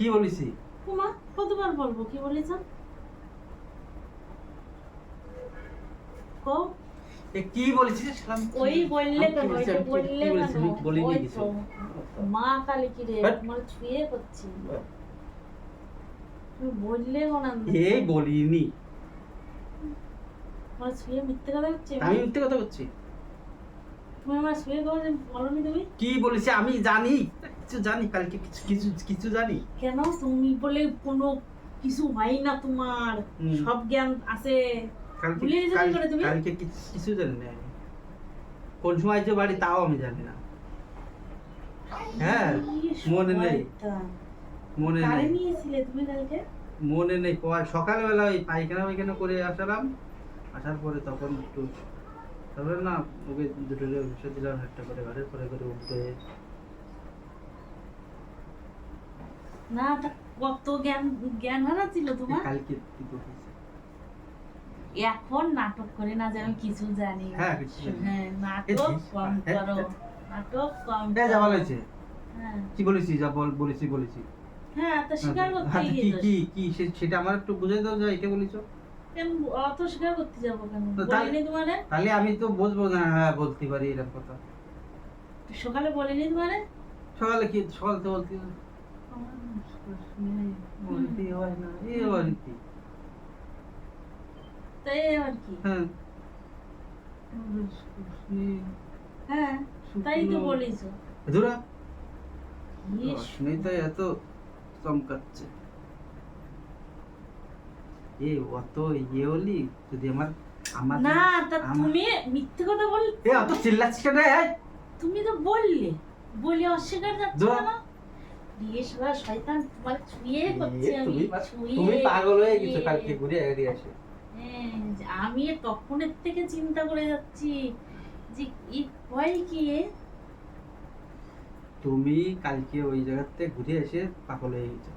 কি বলেছি তোমা কতবার বলব? কি বলেছ? কো। এ ওই বললে কেন বললে কেন? আমি বলিনি কিছু। মা কালী কি রে? ছুঁয়ে করছি বললে কোন এই বলিনি। ছুঁয়ে মিথ্যে কথা হচ্ছে আমি মিথ্যে কথা বলছি। তুমি আমার ছুঁয়ে কথা বলনি তুমি? কি বলেছি? আমি জানি। কিছু জানি কালকে কিছু কিছু কিছু জানি কেন তুমি বলে কোনো কিছু হয় না তোমার সব জ্ঞান আছে কালকে ভুলে গেছো কি করে তুমি? কালকে কিছু- জানি না কোন সময় যে বাড়ি তাও আমি জানি না হ্যাঁ মনে নেই। মনে নেই নিয়েছিলে তুমি কালকে মনে নেই সকালবেলা ওই পায়খানা পায়খানা করে আসলাম আসার পরে তখন একটু তারপরে না ওকে দুটো দিলাম একটা করে ঘরের পরে করে উঠে না তা কত জ্ঞান জ্ঞান হারা ছিল তোমার? কালকে কি এখন নাটক করে না যে আমি কিছু জানি। হ্যাঁ, কিছু জানি। নাটক কম করো। নাটক কম যা ভালো হয়েছে। কি বলেছি যা বল বলেছি বলেছি। হ্যাঁ তা স্বীকার করতে কি কি কি সেটা আমার একটু বুঝাই দাও যা এটা বলেছ। অত স্বীকার করতে যাব কেন? বলিনি তোমারে? তাহলে আমি তো বুঝব না হ্যাঁ বলতে পারি এরকম কথা। সকালে বলিনি তোমারে? সকালে কি সকাল তো বলতে বলতে হয় না এই আবার কি তাই আবার কি হ্যাঁ আমার নিঃশ্বাস নেই, হ্যাঁ তাই তো বলিছো ধুরা ইস, এত চমকাচ্ছে এ অত ইয়ে হলি যদি আমার আমার না তা তুমি মিথ্যে কথা বল এ অত চিল্লাচ্ছিস কেন তুমি তো বললে বলে অস্বীকার যাচ্ছে না? দিয়ে সারা শয়তান তোমার ছুঁয়ে এ, আমি তুমি? ছুঁয়ে, পাগল হয়ে গেছো কালকে ঘুরে এগিয়ে আসে হ্যাঁ, আমি তখনের থেকে চিন্তা করে যাচ্ছি যে হয় কি তুমি কালকে ওই জায়গাতে ঘুরে এসে পাগল হয়ে গেছো।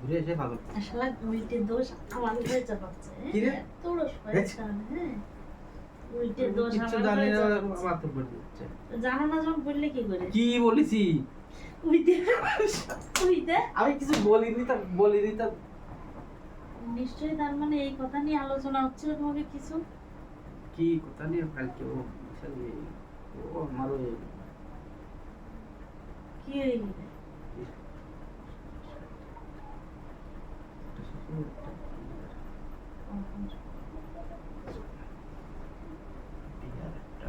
ঘুরে এসে পাগল। আসলে উল্টে দোষ আমার হ্যাঁ? কি রে? এত শয়তান, হ্যাঁ। উল্টে দোষ কিচ্ছু জানি না চাপাচ্ছে। আমার দিচ্ছে। জানো না যখন বললে কি করে? কি বলেছি? উইতে উইতে আমি কিছু বলিনি তা বলিনি তা। নিশ্চয়ই তার মানে এই কথা নিয়ে আলোচনা হচ্ছিল তোমাকে কিছু? কি কথা নিয়ে কালকে ও ও আমারও কি হয়ে গেলে একটা শ্বশুর, একটা বিয়ার, একটা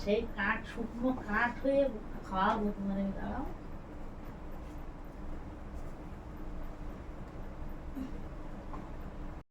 সেই কাঠ শুকনো কাঠ হয়ে খাওয়াবো তোমাদের দাঁড়াও।